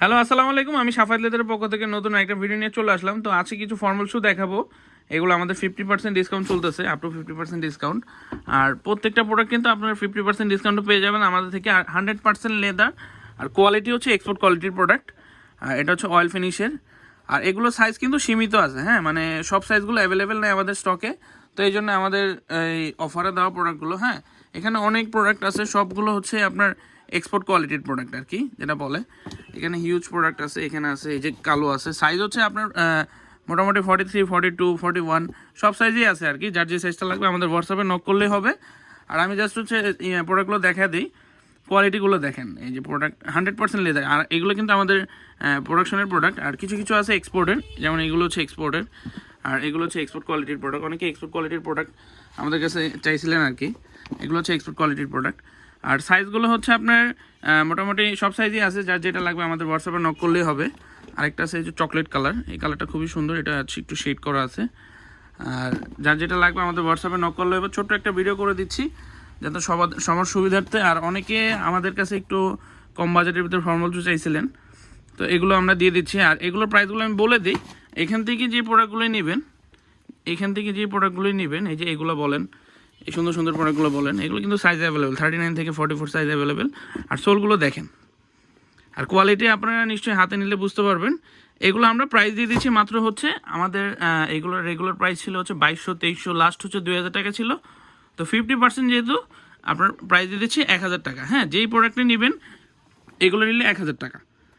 Hello, আসসালামু আলাইকুম। আমি সাফাত লেদের পক্ষ থেকে নতুন একটা ভিডিও নিয়ে চলে আসলাম। তো আজকে কিছু ফর্মাল শু দেখাবো। এগুলো আমাদের ফিফটি পার্সেন্ট ডিসকাউন্ট চলতেছে up to fifty percent discount আর প্রত্যেকটা প্রোডাক্ট কিন্তু আপনারা ফিফটি পার্সেন্ট ডিসকাউন্টও পেয়ে যাবেন। আমাদের থেকে হান্ড্রেড পার্সেন্ট লেদার আর কোয়ালিটি হচ্ছে এক্সপোর্ট কোয়ালিটির প্রোডাক্ট আর এটা হচ্ছে অয়েল ফিনিশের আর এগুলো সাইজ কিন্তু সীমিত আছে হ্যাঁ? মানে সব সাইজগুলো অ্যাভেলেবেল নেই আমাদের স্টকে তো এই জন্য আমাদের এই অফারে দেওয়া প্রোডাক্টগুলো হ্যাঁ? এখানে অনেক প্রোডাক্ট আছে, সবগুলো হচ্ছে আপনার এক্সপোর্ট কোয়ালিটির প্রোডাক্ট আর কি, যেটা বলে। এখানে হিউজ প্রোডাক্ট আছে, এখানে আছে, এই যে কালো আছে। সাইজ হচ্ছে আপনার মোটামুটি forty three forty two forty one সব সাইজেই আছে আর কি। যার যে সাইজটা লাগবে আমাদের হোয়াটসঅ্যাপে নক করলেই হবে। আর আমি জাস্ট হচ্ছে প্রোডাক্টগুলো দেখা দিই। কোয়ালিটিগুলো দেখেন, এই যে প্রোডাক্ট হান্ড্রেড পার্সেন্ট লেদার আর এগুলো কিন্তু আমাদের প্রোডাকশনের প্রোডাক্ট আর কিছু কিছু আছে এক্সপোর্টের যেমন এগুলো হচ্ছে এক্সপোর্টের আর এগুলো হচ্ছে এক্সপোর্ট কোয়ালিটির প্রোডাক্ট অনেকে এক্সপোর্ট কোয়ালিটির প্রোডাক্ট আমাদের কাছে চাইছিলেন আর কি। এগুলো হচ্ছে এক্সপোর্ট কোয়ালিটির প্রোডাক্ট আর সাইজগুলো হচ্ছে আপনার মোটামুটি সব সাইজই আছে, যার যেটা লাগবে আমাদের হোয়াটসঅ্যাপে নক করলেই হবে। আরেকটা যে চকলেট কালার এই কালারটা খুবই সুন্দর, এটা একটু শেড করা আছে। আর যার যেটা লাগবে আমাদের হোয়াটসঅ্যাপে নক করলে হবে, ছোট্ট একটা ভিডিও করে দিচ্ছি, যাতে সবার সবার সুবিধার্থে, আর অনেকে আমাদের কাছে একটু কম বাজেটের ভিতরে ফর্মাল শু চাইছিলেন, তো এগুলো আমরা দিয়ে দিচ্ছি। আর এগুলোর প্রাইসগুলো আমি বলে দিই, এখান থেকে যে প্রোডাক্টগুলোই নেবেন, এখান থেকে যে প্রোডাক্টগুলোই নেবেন, এই যে এগুলো বলেন এই সুন্দর সুন্দর প্রোডাক্টগুলো বলেন, এগুলো কিন্তু সাইজ অ্যাভেলেবেল থার্টি নাইন থেকে ফর্টি ফোর সাইজ অ্যাভেলেবেল আর সোলগুলো দেখেন। আর কোয়ালিটি আপনারা নিশ্চয়ই হাতে নিলে বুঝতে পারবেন। এগুলো আমরা প্রাইস দিয়ে দিচ্ছি মাত্র হচ্ছে আমাদের এগুলোর রেগুলার প্রাইস ছিল হচ্ছে বাইশশো তেইশশো লাস্ট হচ্ছে দুই হাজার টাকা ছিল। তো ফিফটি পার্সেন্ট যেহেতু আপনার প্রাইস দিয়ে দিচ্ছি এক হাজার টাকা। হ্যাঁ যেই প্রোডাক্টে নেবেন, এগুলো নিলে এক হাজার টাকা।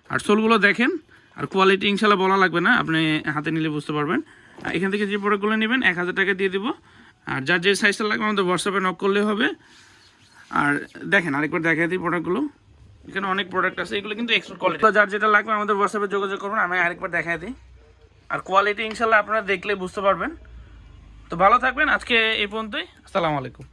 আর সোলগুলো দেখেন, আর কোয়ালিটি ইনশাল্লাহ বলা লাগবে না, আপনি হাতে নিলে বুঝতে পারবেন। এখান থেকে যে প্রোডাক্টগুলো নেবেন, এক হাজার টাকা দিয়ে দিব। আর যার যে সাইজটা লাগবে আমাদের হোয়াটসঅ্যাপে নক করলে হবে। আর দেখেন, আরেকবার দেখা দিই প্রোডাক্টগুলো এখানে অনেক প্রোডাক্ট আছে, এগুলো কিন্তু এক্সপোর্ট কোয়ালিটি যার যেটা লাগবে আমাদের হোয়াটসঅ্যাপে যোগাযোগ করবেন, আমি আরেকবার দেখা দিই। আর কোয়ালিটি ইনশাল্লাহ আপনারা দেখলে বুঝতে পারবেন। তো ভালো থাকবেন, আজকে এই পর্যন্তই। আসসালামু আলাইকুম।